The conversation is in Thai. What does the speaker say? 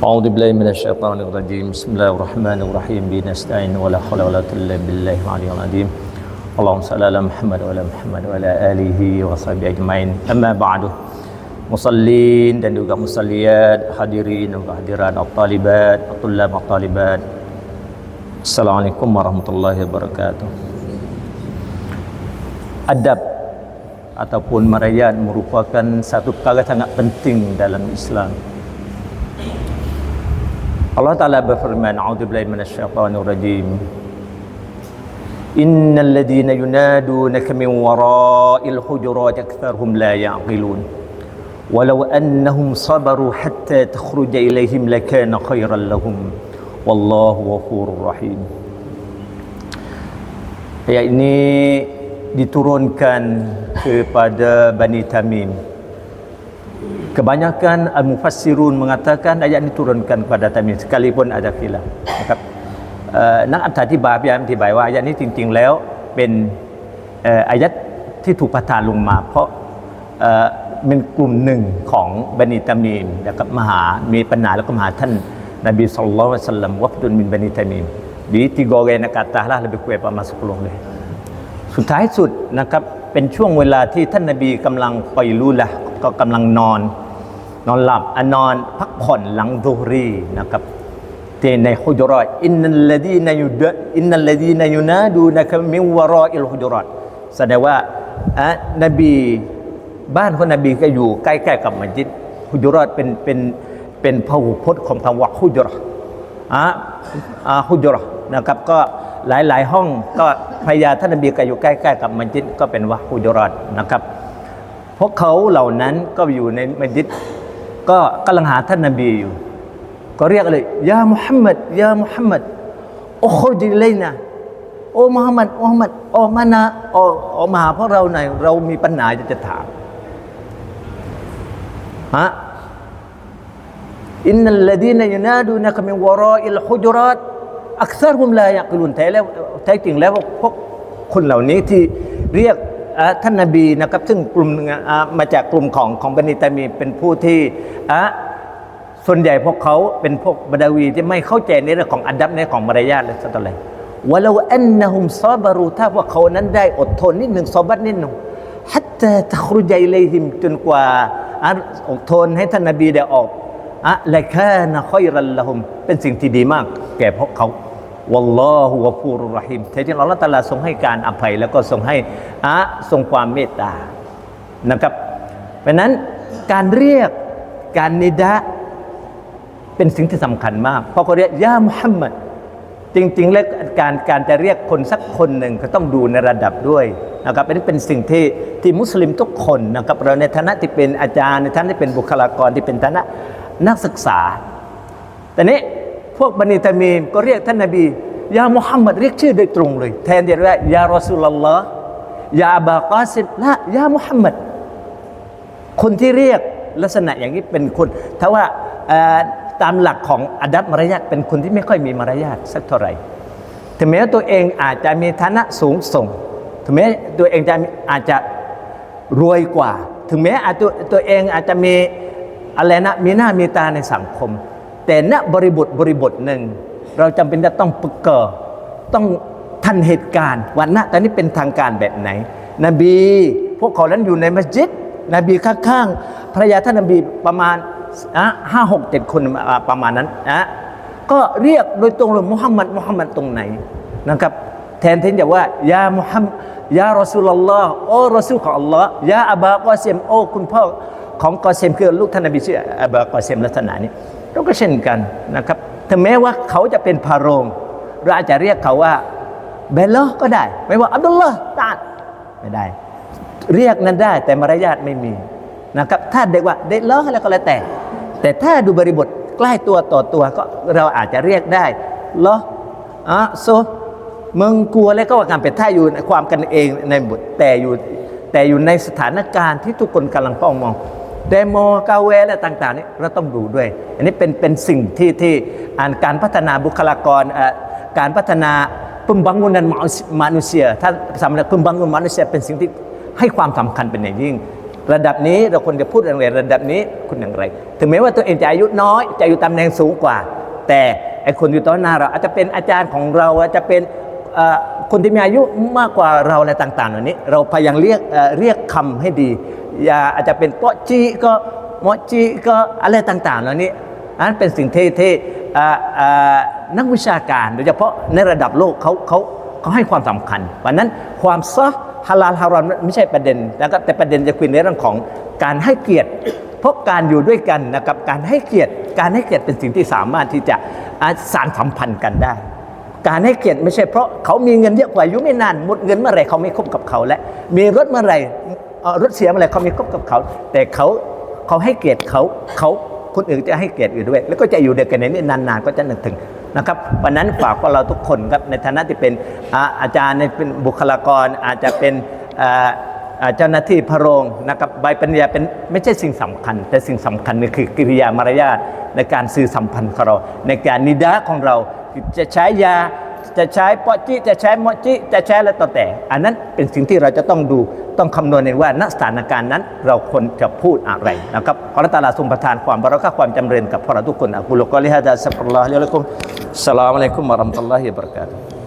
أعوذ بالله من الشيطان الرجيم. بسم الله الرحمن الرحيم. بنستعين ولا حول ولا قوة إلا بالله العلي العظيم. اللهم صل على محمد وعلى محمد وعلى آله وصحبه أجمعين. أما بعد musallin dan juga musalliat hadirin dan hadirat al-talibat al-tullab al-talibat Assalamualaikum warahmatullahi wabarakatuh. Adab ataupun marayat merupakan satu perkara sangat penting dalam Islam. Allah Ta'ala berfirman A'udzubillahi minasyaitanir rajim Innal ladhina yunadunaka min wara'il hujurat aktharuhum la ya'qilun walau annahum sabaru hatta takhruja ilaihim lakana khairan lahum. Wallahu غفور rahim. Ayat ini diturunkan kepada Bani Tamim. Kebanyakan Al-Mufassirun mengatakan ayat ini turunkan kepada Tamim Sekalipun ada khilaf. Uh, Nak ada di bahagian yang bawah Ayat ini tingting lew Ben uh, eh, ayat ที่ถูกประทานลงมา เพราะ เป็นกลุ่มหนึ่งของบันิตามีมนะครับมหามีปัญหาแล้วก็มหาท่านนบีสุลต่านสัลลัมวัฟดุนมินบันิตามีม di tiga orang nak kata lah lebih kurang ประมาณ10เลยสุดท้ายสุดนะครับเป็นช่วงเวลาที่ท่านนบีกำลังไปรู้ละก็กำลังนอน นอนหลับอนอนพักผ่อนหลังดุรีนะครับที่ในฮุจรอตอินนัลลดีนยุดอินนัลลดีนยุนาดูนะครับมิวรออิลฮุจรอตแสดงว่าอะนบี บ้านของนบีก็อยู่ใกล้ๆกับมัสยิดฮุจุรอตเป็นเป็นเป็นพหูพจน์ของคำว่าฮุจรออะอะฮุจรอนะครับก็หลายๆ ห้องก็พยาท่านนบีก็อยู่ใกล้ๆกับมัสยิดก็เป็นว่าฮุจุรอตนะครับพวกเขาเหล่านั้นก็อยู่ในมัสยิดก็กำลังหาท่านนบีอยู่ ก็เรียกเลยยามุฮัมมัดยามุฮัมมัดโอ้โคจิเลยนะโอ้มุฮัมมัดมุฮัมมัดออกมานะออกออกมาหาพวกเราหน่อยเรามีปัญหาจะจะถาม ฮะอินนัลลดีนยูนาดูนะกมิวรออิลฮุจรัตอักษรฮุมลายกลุนแท้แล้วแท้จริงแล้วพวกคนเหล่านี้ที่เรียกท่านนบีนะครับซึ่งกลุ่มมาจากกลุ่มของของบันิตามีเป็นผู้ที่อะส่วนใหญ่พวกเขาเป็นพวกบดาวีที่ไม่เข้าใจในเรื่องของอันดับในของมารยาทและสักอะไรว่าเราอันนะฮุมซาบารูถ้าพวกเขานั้นได้อดทนนิดหนึ่งซอบัตนิดหนึ่งฮัตตาตะครุใจเลยหิมจนกว่า อดทนให้ท่านนบีได้ออกอะละคานะค่อยรันละหุมเป็นสิ่งที่ดีมาก แก่พวกเขาวัลลอฮุวะฟูรุรหิมแท้จริงอัลลอฮฺตาลาทรงให้การอภัย แล้วก็ทรงให้อะทรงความเมตตานะครับ เพราะนั้นการเรียกการนิดะเป็นสิ่งที่สำคัญมาก เพราะเขาเรียกยามุฮัมมัด จริง ๆ แล้วการการจะเรียกคนสักคนหนึ่งก็ต้องดูในระดับด้วยนะครับอันนี้เป็นสิ่งที่ที่มุสลิมทุกคนนะครับเราในฐานะที่เป็นอาจารย์ในฐานะที่เป็นบุคลากรที่เป็นฐานะนักศึกษาแต่นี้พวกบันิตามีมก็เรียกท่านนบียามุฮัมมัดเรียกชื่อโดยตรงเลย แทนที่จะว่ายารอสุลลอฮ์ยาอับากาซิละยามุฮัมมัดคนที่เรียกลักษณะอย่างนี้เป็นคนถ้าว่า ตามหลักของอดับมารยาทเป็นคนที่ไม่ค่อยมีมารยาทสักเท่าไหร่ถึงแม้ตัวเองอาจจะมีฐานะสูงส่ง ถึงแม้ตัวเองจะอาจจะรวยกว่า ถึงแม้อาจตัวตัวเองอาจจะมีอะไรนะมีหน้ามีตาในสังคม แต่ณบริบทบริบทหนึ่ง เราจำเป็นจะต้องประกอต้องทันเหตุการณ์วันนะตอนนี้เป็นทางการแบบไหน นบี พวกเขานั้นอยู่ในมัสยิด นบีข้างๆภรรยาท่านนบีประมาณ ห้าหกเจ็ดคนประมาณนั้นนะก็เรียกโดยตรงเลยมุฮัมมัดมุฮัมมัดตรงไหนนะครับ แทนที่จะว่ายามุฮัมยารอสูลลลอฮ์โอ้รอสูลของอัลลอฮ์ยาอับากอเซมโอ้คุณพ่อของกอเซมคือลูกท่านนบีชื่ออับากอเซมลักษณะนี้เราก็เช่นกันนะครับถึงแม้ว่าเขาจะเป็นพาโรงเราอาจจะเรียกเขาว่าเบลโลก็ได้ ไม่ว่าอับดุลลอฮ์ตาไม่ได้ เรียกนั้นได้แต่มารยาทไม่มีนะครับถ้าเด็กว่าเด็กล้ออะไรก็แล้วแต่ แต่ถ้าดูบริบทใกล้ตัวต่อตัวก็เราอาจจะเรียกได้ล้ออะโซมึงกลัวแล้วก็ว่าการเป็นท่าอยู่ในความกันเองในบทแต่อยู่แต่อยู่ในสถานการณ์ที่ทุกคนกำลังเฝ้ามองเดโมกาเวและต่างๆนี่เราต้องดูด้วย อันนี้เป็นเป็นสิ่งที่ที่อ่านการพัฒนาบุคลากรการพัฒนา pembangunan manusia ถ้าสำหรับ pembangunan manusia เป็นสิ่งที่ให้ความสำคัญเป็นอย่างยิ่ง ระดับนี้เราควรจะพูดอย่างไรระดับนี้คุณอย่างไร ถึงแม้ว่าตัวเองจะอายุน้อย จะอยู่ตำแหน่งสูงกว่า แต่ไอคนอยู่ต่อหน้าเราอาจจะเป็นอาจารย์ของเราอาจจะเป็นคนที่มีอายุมากกว่าเราอะไรต่างๆเหล่านี้ เราพยายามเรียกเรียกคำให้ดีอย่าอาจจะเป็นโปจีก็โมอจีก็อะไรต่างๆเหล่านี้อันนั้นเป็นสิ่งที่ที่เอ่อเอ่อนักวิชาการ โดยเฉพาะในระดับโลกเขาเขาเขาให้ความสำคัญวันนั้นความซะ ฮาลาลฮารอมไม่ใช่ประเด็นนะครับแต่ประเด็นจะคุยในเรื่องของการให้เกียรติ เพราะการอยู่ด้วยกันนะครับการให้เกียรติการให้เกียรติเป็นสิ่งที่สามารถที่จะอ่าสานสัมพันธ์กันได้ การให้เกียรติไม่ใช่เพราะเขามีเงินเยอะกว่าอายุไม่นานหมดเงินเมื่อไรเขาไม่คบกับเขาและมีรถเมื่อไรรถเสียเมื่อไรเขาไม่คบกับเขา แต่เขาเขาให้เกียรติเขาเขาคนอื่นจะให้เกียรติอื่นด้วย แล้วก็จะอยู่เดียวกันในนี้นานๆก็จะนึกถึง นะครับวันนั้นฝากพวกเราทุกคนครับในฐานะที่เป็นอาอาจารย์ในเป็นบุคลากรอาจจะเป็นเจ้าหน้าที่พระโรงนะครับใบปัญญาเป็นไม่ใช่สิ่งสำคัญ แต่สิ่งสำคัญนี่คือกิริยามารยาทในการสื่อสัมพันธ์ของเรา ในการนิดาของเราจะใช้ยา จะใช้ปอจิจะใช้มอจิจะใช้อะไรต่อแต่ อันนั้นเป็นสิ่งที่เราจะต้องดูต้องคำนวณเองว่าณสถานการณ์นั้น เราควรจะพูดอะไรนะครับขอรัตลาทรงประทานความบารักะความจำเริญกับพวกเราทุกคนอักุลกอลิฮะดะสัฟรุลลอฮ์ลิลัยกุมสลามอะลัยกุมมะราะห์มตุลลอฮิบะรากาตุ